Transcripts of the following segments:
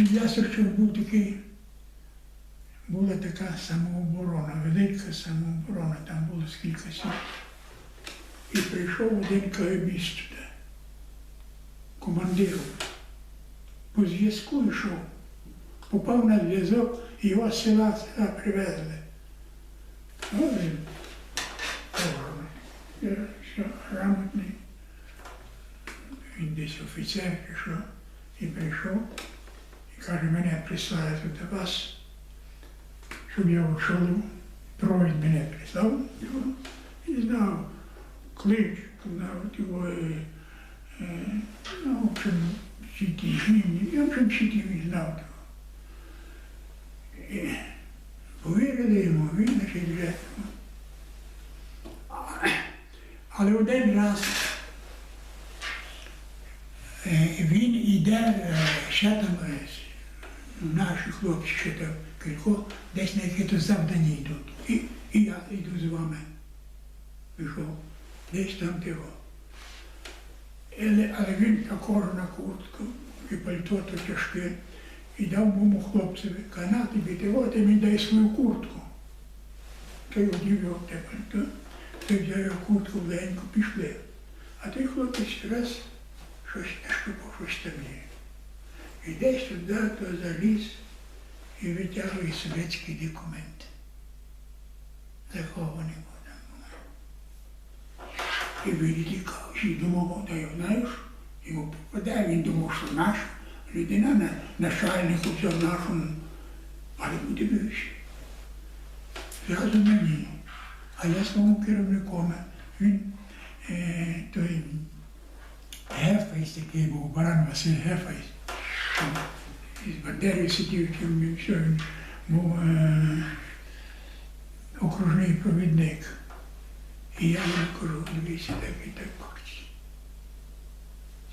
Ясерчук був такий, була така самооборона, велика самооборона, там було скільки сіл. І прийшов один каебіст туди, командиром. По зв'язку йшов, попав на зв'язок, його села села привезли. Ну, він що, грамотний. Він десь офіцер що, і прийшов. Каже, мене прислали тут до вас, щоб я очолив. Провід мене прислав його і знав клич, знав е, е, ну, в общем, всі ті гімні, я в общем, всі ті знав того. Повірили йому, він значить вже. Але один раз Е, Він йде е, ще там, наші хлопці ще там кілько, десь на якесь завдання йдуть. І, і я йду з вами. Пішов. Десь там тихо. Але, він також на куртку, і пальто то тяжке. І дав моєму хлопцеві, каже, на тобі, ти от, і він дає свою куртку. Той одів його в те пальто, той взяв його куртку легенько, пішли. А той хлопець раз щось нащупав, щось там є. І десь туди то заліз і витягує совєтський документ. Захований був. І він тікав, і думав, та я знаєш, йому попадає, він думав, що наш людина на начальнику взяв нашу, але не дивився. Зразу мені. А я своєму керівником, він е, той Гефейс такий був, Баран Василь Гефейс. Із Бандерою сидів, тим, все, він був е, окружний провідник. І я йому кажу, дивіться, так і так.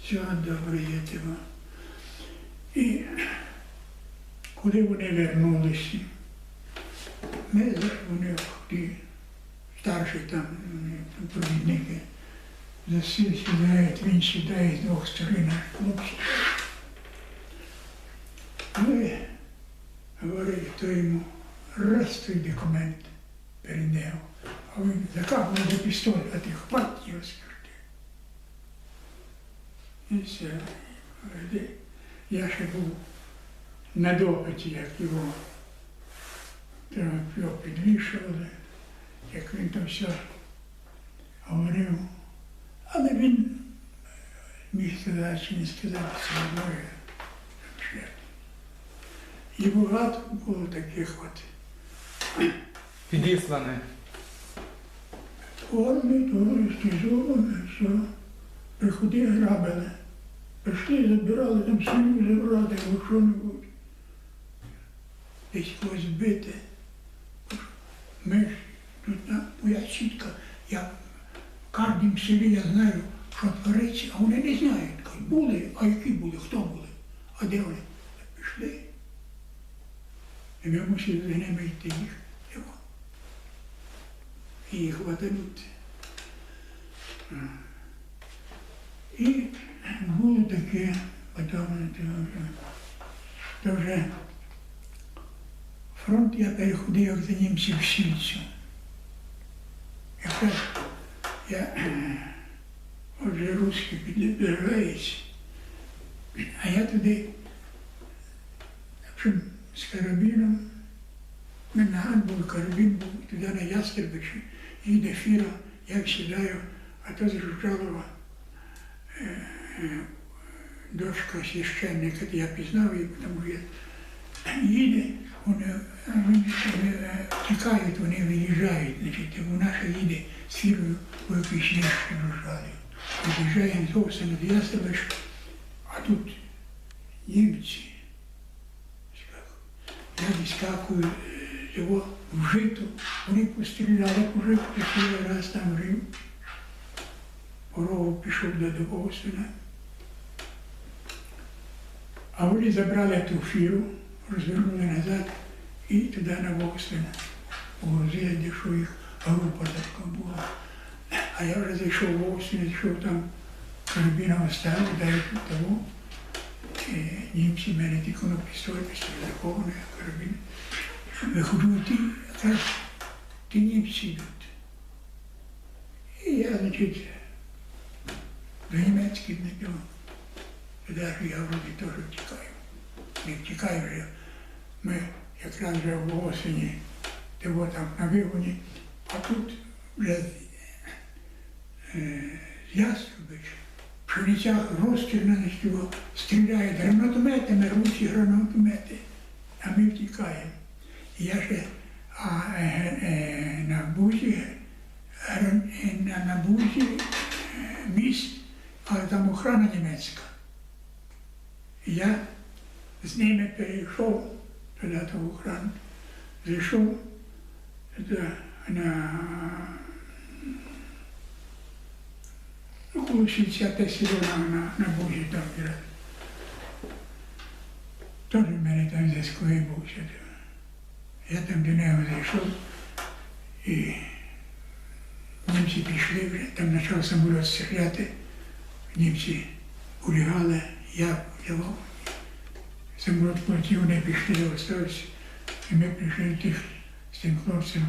Все добре є тебе. І коли вони вернулися, ми вони ті старші там провідники. Засіль сідають, він сідає з двох сторін, хлопці. Ну і говорить, хто йому раз той документ передав. А він закапав за пістоль, а ти хвать його скрути. І все. Я ще був на допиті, як його, його підвішували, як він там все говорив. Але він міг сказати чи не сказати. І багато було таких от Підісланий. форми, то стізовано, все. Приходи, грабили. Прийшли, забирали там сім'ю забрати, або що-небудь. Десь когось бити. Ми ж тут на моя сітка, я в кожному селі я знаю, що твориться, а вони не знають. Були, а які були, хто були, а де вони? Пішли. І ми мусили за ними йти їх. Його. І їх ватанути. І було таке, потім то вже фронт я переходив як за німців Сільцю. Якраз я отже русські підбирається, а я туди в общем, з карабіном, в мене був, карабін був, туди на Ястребичі, їде фіра, я сідаю, а то з Жужалова е, е, дочка священника, я пізнав її, тому що їде, вони, е, тікають, вони виїжджають, значить, вона ще їде з фірою у якійсь ліжці Жужалів. Виїжджає зовсім від Ястребич, а тут німці. Е, його в жито, вони постріляли по житу, постріляли раз там жив. Порогу пішов до Довгостина. А вони забрали ту фіру, розвернули назад і туди на Вовстина. Погрузили, де що їх група така була. А я вже зайшов в Вовстин, зайшов там карабіном оставив, дай того. е, німці мене тільки на пістолет захований карабін. Виходжу, ті, якраз ті німці йдуть. І я, значить, до німецьких не. Туди ж я вроді теж втікаю. Не втікаю вже. Ми якраз вже в осені, де було там на вигоні, а тут вже е, Яструбич, в Чернівцях розстріляно його стріляють гранатометами, русі гранатомети, а ми втікаємо. Я ще а, е, е, на бузі, е, на, на бузі е, міст, але там охрана німецька. Я з ними перейшов туди ту охрану, зайшов на ну, коло 60 село на, на, на там біля. Теж в мене там зв'язковий був. Я там до нього зайшов і німці пішли вже, там почав самоліт стріляти. Німці улягали, я взяв. Самоліт полетів, вони пішли, я остався. І ми прийшли до тих, з тим хлопцем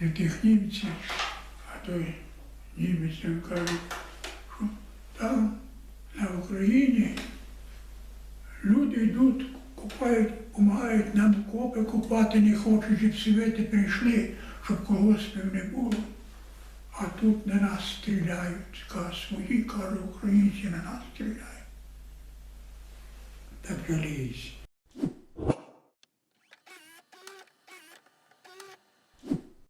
до тих німців, а той німець там каже, що там на Україні люди йдуть, купають, допомагають нам копи купати не хочуть, щоб сівити прийшли, щоб колгоспів не було. А тут на нас стріляють, каже, свої, каже, українці на нас стріляють. Так жаліюсь.